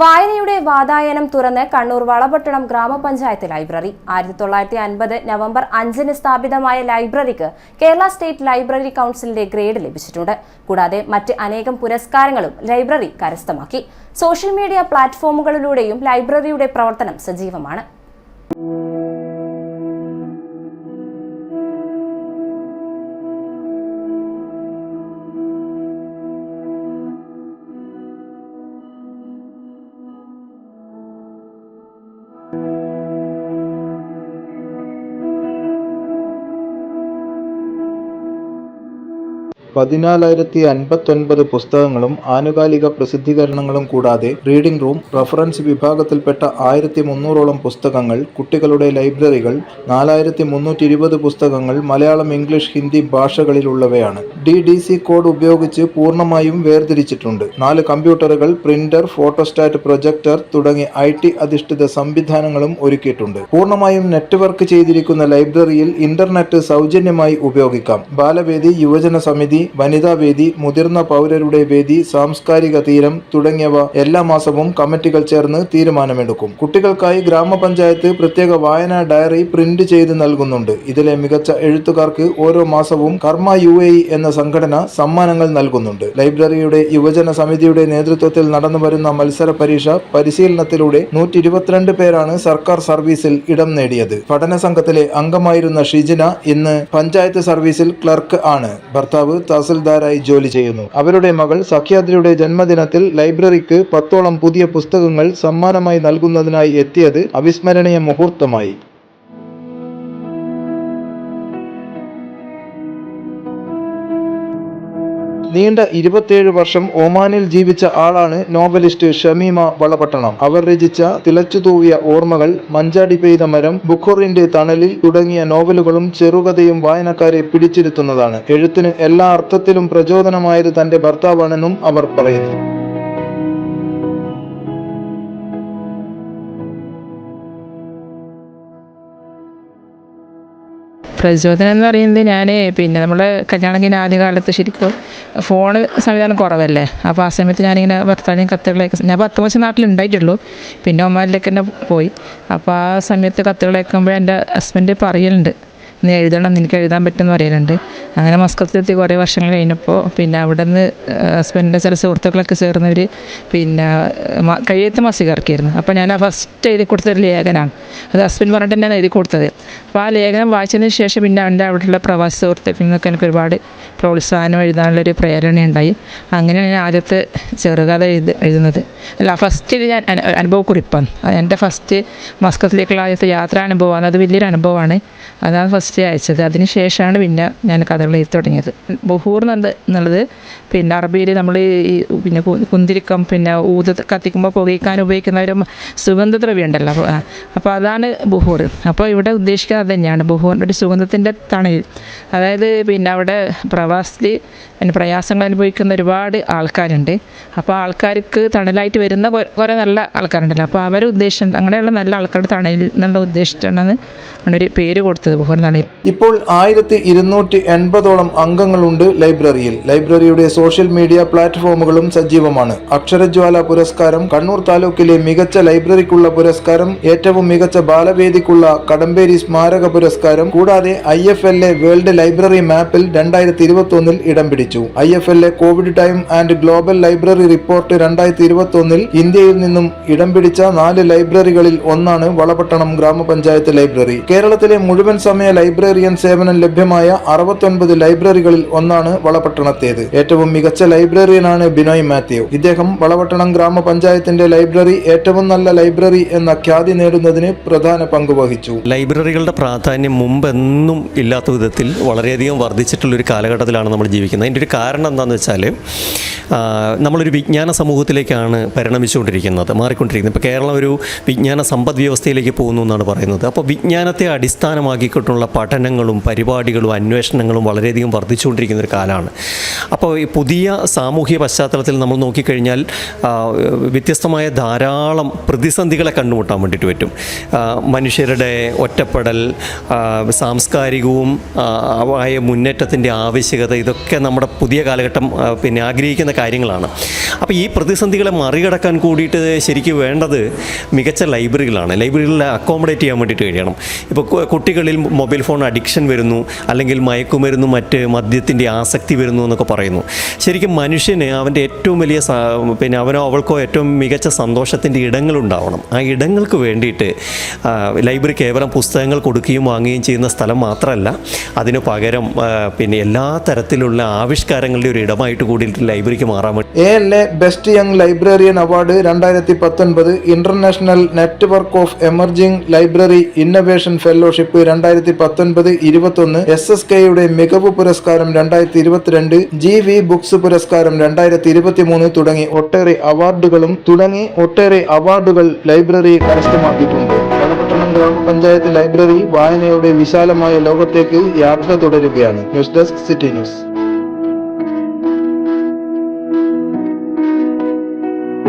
വായനയുടെ വാതായനം തുറന്ന് കണ്ണൂർ വളപട്ടണം ഗ്രാമപഞ്ചായത്ത് ലൈബ്രറി. ആയിരത്തി തൊള്ളായിരത്തി അൻപത് നവംബർ അഞ്ചിന് സ്ഥാപിതമായ ലൈബ്രറിക്ക് കേരള സ്റ്റേറ്റ് ലൈബ്രറി കൗൺസിലിന്റെ ഗ്രേഡ് ലഭിച്ചിട്ടുണ്ട്. കൂടാതെ മറ്റ് അനേകം പുരസ്കാരങ്ങളും ലൈബ്രറി കരസ്ഥമാക്കി. സോഷ്യൽ മീഡിയ പ്ലാറ്റ്ഫോമുകളിലൂടെയും ലൈബ്രറിയുടെ പ്രവർത്തനം സജീവമാണ്. പതിനാലായിരത്തി അൻപത്തൊൻപത് പുസ്തകങ്ങളും ആനുകാലിക പ്രസിദ്ധീകരണങ്ങളും കൂടാതെ റീഡിംഗ് റൂം റഫറൻസ് വിഭാഗത്തിൽപ്പെട്ട ആയിരത്തി മുന്നൂറോളം പുസ്തകങ്ങൾ കുട്ടികളുടെ ലൈബ്രറികൾ നാലായിരത്തി മുന്നൂറ്റി ഇരുപത് പുസ്തകങ്ങൾ മലയാളം ഇംഗ്ലീഷ് ഹിന്ദി ഭാഷകളിലുള്ളവയാണ്. ഡി ഡി സി കോഡ് ഉപയോഗിച്ച് പൂർണമായും വേർതിരിച്ചിട്ടുണ്ട്. നാല് കമ്പ്യൂട്ടറുകൾ പ്രിന്റർ ഫോട്ടോസ്റ്റാറ്റ് പ്രൊജക്ടർ തുടങ്ങി ഐ ടി അധിഷ്ഠിത സംവിധാനങ്ങളും ഒരുക്കിയിട്ടുണ്ട്. പൂർണമായും നെറ്റ്വർക്ക് ചെയ്തിരിക്കുന്ന ലൈബ്രറിയിൽ ഇന്റർനെറ്റ് സൗജന്യമായി ഉപയോഗിക്കാം. ബാലവേദി യുവജന സമിതി വനിതാ വേദി മുതിർന്ന പൗരരുടെ വേദി സാംസ്കാരിക തീരം തുടങ്ങിയവ എല്ലാ മാസവും കമ്മിറ്റികൾ ചേർന്ന് തീരുമാനമെടുക്കും. കുട്ടികൾക്കായി ഗ്രാമപഞ്ചായത്ത് പ്രത്യേക വായനാ ഡയറി പ്രിന്റ് ചെയ്ത് നൽകുന്നുണ്ട്. ഇതിലെ മികച്ച എഴുത്തുകാർക്ക് ഓരോ മാസവും കർമ്മ യു എന്ന സംഘടന സമ്മാനങ്ങൾ നൽകുന്നുണ്ട്. ലൈബ്രറിയുടെ യുവജന സമിതിയുടെ നേതൃത്വത്തിൽ നടന്നു വരുന്ന മത്സര പരീക്ഷ പരിശീലനത്തിലൂടെ നൂറ്റി ഇരുപത്തിരണ്ട് പേരാണ് സർക്കാർ സർവീസിൽ ഇടം നേടിയത്. പഠന സംഘത്തിലെ അംഗമായിരുന്ന ഷിജിന ഇന്ന് പഞ്ചായത്ത് സർവീസിൽ ക്ലർക്ക് ആണ്. ഭർത്താവ് തഹസിൽദാരായി ജോലി ചെയ്യുന്നു. അവരുടെ മകൾ സഖ്യാദ്രിയുടെ ജന്മദിനത്തിൽ ലൈബ്രറിക്ക് പത്തോളം പുതിയ പുസ്തകങ്ങൾ സമ്മാനമായി നൽകുന്നതിനായി എത്തിയത് അവിസ്മരണീയ മുഹൂർത്തമായി. നീണ്ട ഇരുപത്തിയേഴ് വർഷം ഒമാനിൽ ജീവിച്ച ആളാണ് നോവലിസ്റ്റ് ഷമീമ വളപട്ടണം അവർ രചിച്ച തിളച്ചുതൂവിയ ഓർമ്മകൾ മഞ്ചാടി പെയ്ത മരം ബുഖോറിന്റെ തണലിൽ തുടങ്ങിയ നോവലുകളും ചെറുകഥയും വായനക്കാരെ പിടിച്ചിരുത്തുന്നതാണ്. എഴുത്തിന് എല്ലാ അർത്ഥത്തിലും പ്രചോദനമായത് തന്റെ ഭർത്താവാണെന്നും അവർ പറയുന്നു. പ്രചോദനം എന്ന് പറയുന്നത് ഞാൻ പിന്നെ നമ്മൾ കല്യാണം കഴിഞ്ഞ ആദ്യകാലത്ത് ശരിക്കും ഫോൺ സംവിധാനം കുറവല്ലേ? അപ്പോൾ ആ സമയത്ത് ഞാനിങ്ങനെ ഭർത്താവിനെയും കത്തുകളൊക്കെ ഞാൻ പത്ത് മാസം നാട്ടിലുണ്ടായിട്ടുള്ളൂ പിന്നെ ഒമാനിലേക്ക് തന്നെ പോയി. അപ്പോൾ ആ സമയത്ത് കത്തുകൾ അയക്കുമ്പോൾ എന്റെ ഹസ്ബൻഡ് പറയലുണ്ട്. നീ എഴുതണം നിനക്ക് എഴുതാൻ പറ്റുമെന്ന് പറയലുണ്ട്. അങ്ങനെ മസ്കത്തിലെത്തി കുറേ വർഷങ്ങൾ കഴിഞ്ഞപ്പോൾ പിന്നെ അവിടെ നിന്ന് ഹസ്ബൻഡിന്റെ ചില സുഹൃത്തുക്കളൊക്കെ ചേർന്നവർ പിന്നെ കയ്യെഴുത്ത് മാസിക ഇറക്കിയിരുന്നു അപ്പോൾ ഞാൻ ആ ഫസ്റ്റ് എഴുതി കൊടുത്തൊരു ലേഖനമാണ് അത് ഹസ്ബൻഡ് പറഞ്ഞിട്ട് തന്നെയാണ് എഴുതി കൊടുത്തത്. അപ്പോൾ ആ ലേഖനം വായിച്ചതിന് ശേഷം പിന്നെ എന്റെ അവിടെയുള്ള പ്രവാസി സുഹൃത്തുക്കളിൽ നിന്നൊക്കെ എനിക്ക് ഒരുപാട് പ്രോത്സാഹനം എഴുതാനുള്ളൊരു പ്രേരണ ഉണ്ടായി അങ്ങനെയാണ് ഞാൻ ആദ്യത്തെ ചെറുകഥ എഴുതി എഴുതുന്നത്. അല്ല ഫസ്റ്റ് ഇത് ഞാൻ അനു- അനുഭവക്കുറിപ്പാണ്. എന്റെ ഫസ്റ്റ് മസ്കത്തിലേക്കുള്ള ആദ്യത്തെ യാത്രാ അനുഭവമാണ്. അത് വലിയൊരു അനുഭവമാണ്. അതാണ് ഫസ്റ്റ് അയച്ചത്. അതിന് ശേഷമാണ് പിന്നെ ഞാൻ കഥകൾ എഴുതി തുടങ്ങിയത്. ബഹൂർ എന്നത് എന്നുള്ളത് പിന്നെ അറബിയിൽ നമ്മൾ ഈ പിന്നെ കുന്തിരിക്കം പിന്നെ ഊത് കത്തിക്കുമ്പോൾ പുകയ്ക്കാൻ ഉപയോഗിക്കുന്ന ഒരു സുഗന്ധദ്രവ്യം ഉണ്ടല്ലോ. അപ്പോൾ അപ്പോൾ അതാണ് ബുഹൂർ. അപ്പോൾ ഇവിടെ ഉദ്ദേശിക്കുന്നത് അത് തന്നെയാണ്. ബുഹൂറിന്റെ ഒരു സുഗന്ധത്തിന്റെ തണൽ അതായത് പിന്നെ അവിടെ പ്രവാസത്തിൽ പിന്നെ പ്രയാസങ്ങൾ അനുഭവിക്കുന്ന ഒരുപാട് ആൾക്കാരുണ്ട്. അപ്പോൾ ആൾക്കാർക്ക് തണലായിട്ട് വരുന്ന കുറേ നല്ല ആൾക്കാരുണ്ടല്ലോ. അപ്പോൾ അവരുടെ ഉദ്ദേശം അങ്ങനെയുള്ള നല്ല ആൾക്കാരുടെ തണലിൽ എന്നുള്ള ഉദ്ദേശിച്ചാണ് ഒരു പേര് കൊടുത്തത്. ബുഹൂർ തണൽ ഇപ്പോൾ ആയിരത്തി ഇരുന്നൂറ്റി എൺപതോളം അംഗങ്ങളുണ്ട് ലൈബ്രറിയിൽ. ലൈബ്രറിയുടെ സോഷ്യൽ മീഡിയ പ്ലാറ്റ്ഫോമുകളും സജീവമാണ്. അക്ഷരജ്വാല പുരസ്കാരം കണ്ണൂർ താലൂക്കിലെ മികച്ച ലൈബ്രറിക്കുള്ള പുരസ്കാരം ഏറ്റവും മികച്ച ബാലവേദിക്കുള്ള കടമ്പേരി സ്മാരക പുരസ്കാരം കൂടാതെ ഐ വേൾഡ് ലൈബ്രറി മാപ്പിൽ രണ്ടായിരത്തി ഇടം പിടിച്ചു. I F L A covid time and global library report രണ്ടായിരത്തി ഇരുപത്തി ഒന്നിൽ ഇന്ത്യയിൽ നിന്നും ഇടം പിടിച്ച നാല് ലൈബ്രറികളിൽ ഒന്നാണ് വളപട്ടണം ഗ്രാമപഞ്ചായത്ത് ലൈബ്രറി. കേരളത്തിലെ മുഴുവൻ സമയ ലൈബ്രറിയൻ സേവനം ലഭ്യമായ അറുപത്തൊൻപത് ലൈബ്രറികളിൽ ഒന്നാണ് വളപട്ടണത്തേത്. ഏറ്റവും മികച്ച ലൈബ്രറിയനാണ് ബിനോയ് മാത്യു. ഇദ്ദേഹം വളപട്ടണം ഗ്രാമപഞ്ചായത്തിന്റെ ലൈബ്രറി ഏറ്റവും നല്ല ലൈബ്രറി എന്ന ഖ്യാതി നേടുന്നതിന് പ്രധാന പങ്കുവഹിച്ചു ലൈബ്രറികളുടെ പ്രാധാന്യം മുമ്പെന്നും ഇല്ലാത്ത വിധത്തിൽ വളരെയധികം വർദ്ധിച്ചിട്ടുള്ള ഒരു കാലഘട്ടത്തിലാണ് നമ്മൾ ജീവിക്കുന്നത്. അതിന്റെ ഒരു കാരണം എന്താണെന്ന് വെച്ചാൽ നമ്മളൊരു വിജ്ഞാന സമൂഹത്തിലേക്കാണ് പരിണമിച്ചുകൊണ്ടിരിക്കുന്നത് മാറിക്കൊണ്ടിരിക്കുന്നത്. ഇപ്പോൾ കേരളം ഒരു വിജ്ഞാന സമ്പദ് വ്യവസ്ഥയിലേക്ക് പോകുന്നു എന്നാണ് പറയുന്നത്. അപ്പോൾ വിജ്ഞാനത്തെ അടിസ്ഥാനമാക്കിക്കൊണ്ടുള്ള പഠനങ്ങളും പരിപാടികളും അന്വേഷണങ്ങളും വളരെയധികം വർദ്ധിച്ചുകൊണ്ടിരിക്കുന്ന ഒരു കാലമാണ് അപ്പോൾ ഈ പുതിയ സാമൂഹ്യ പശ്ചാത്തലത്തിൽ നമ്മൾ നോക്കിക്കഴിഞ്ഞാൽ വ്യത്യസ്തമായ ധാരാളം പ്രതിസന്ധികളെ കണ്ടുമുട്ടാൻ വേണ്ടിയിട്ട് പറ്റും. മനുഷ്യരുടെ ഒറ്റപ്പെടൽ സാംസ്കാരികവും ആയ മുന്നേറ്റത്തിന്റെ ആവശ്യകത ഇതൊക്കെ നമ്മുടെ നമ്മുടെ പുതിയ കാലഘട്ടം പിന്നെ ആഗ്രഹിക്കുന്ന കാര്യങ്ങളാണ്. അപ്പോൾ ഈ പ്രതിസന്ധികളെ മറികടക്കാൻ കൂടിയിട്ട് ശരിക്കും വേണ്ടത് മികച്ച ലൈബ്രറികളാണ്. ലൈബ്രറികളിൽ അക്കോമഡേറ്റ് ചെയ്യാൻ വേണ്ടിയിട്ട് കഴിയണം. ഇപ്പോൾ കുട്ടികളിൽ മൊബൈൽ ഫോൺ അഡിക്ഷൻ വരുന്നു അല്ലെങ്കിൽ മയക്കുമരുന്നു മറ്റ് മദ്യത്തിന്റെ ആസക്തി വരുന്നു എന്നൊക്കെ പറയുന്നു. ശരിക്കും മനുഷ്യന് അവന്റെ ഏറ്റവും വലിയ പിന്നെ അവനോ അവൾക്കോ ഏറ്റവും മികച്ച സന്തോഷത്തിന്റെ ഇടങ്ങളുണ്ടാവണം ആ ഇടങ്ങൾക്ക് വേണ്ടിയിട്ട് ലൈബ്രറി കേവലം പുസ്തകങ്ങൾ കൊടുക്കുകയും വാങ്ങുകയും ചെയ്യുന്ന സ്ഥലം മാത്രമല്ല അതിന് പകരം പിന്നെ എല്ലാ തരത്തിലുള്ള ആവിഷ്കാരങ്ങളുടെ ഒരു ഇടമായിട്ട് കൂടി ലൈബ്രറിക്ക് മാറാൻ വേണ്ടി A L A best young librarian award രണ്ടായിരത്തി പത്തൊൻപത് international network of emerging library innovation fellowship രണ്ടായിരത്തി പത്തൊൻപത് ഇരുപത്തൊന്ന് എസ് എസ് കെയുടെ മികവ് പുരസ്കാരം രണ്ടായിരത്തി ഇരുപത്തിരണ്ട് ജി വി ബുക്സ് പുരസ്കാരം രണ്ടായിരത്തി ഇരുപത്തി മൂന്ന് തുടങ്ങി ഒട്ടേറെ അവാർഡുകളും തുടങ്ങി ഒട്ടേറെ അവാർഡുകൾ ലൈബ്രറി കരസ്ഥമാക്കിയിട്ടുണ്ട്. വളപട്ടണം ഗ്രാമപഞ്ചായത്ത് ലൈബ്രറി വായനയുടെ വിശാലമായ ലോകത്തേക്ക് യാത്ര തുടരുകയാണ്. News desk city news.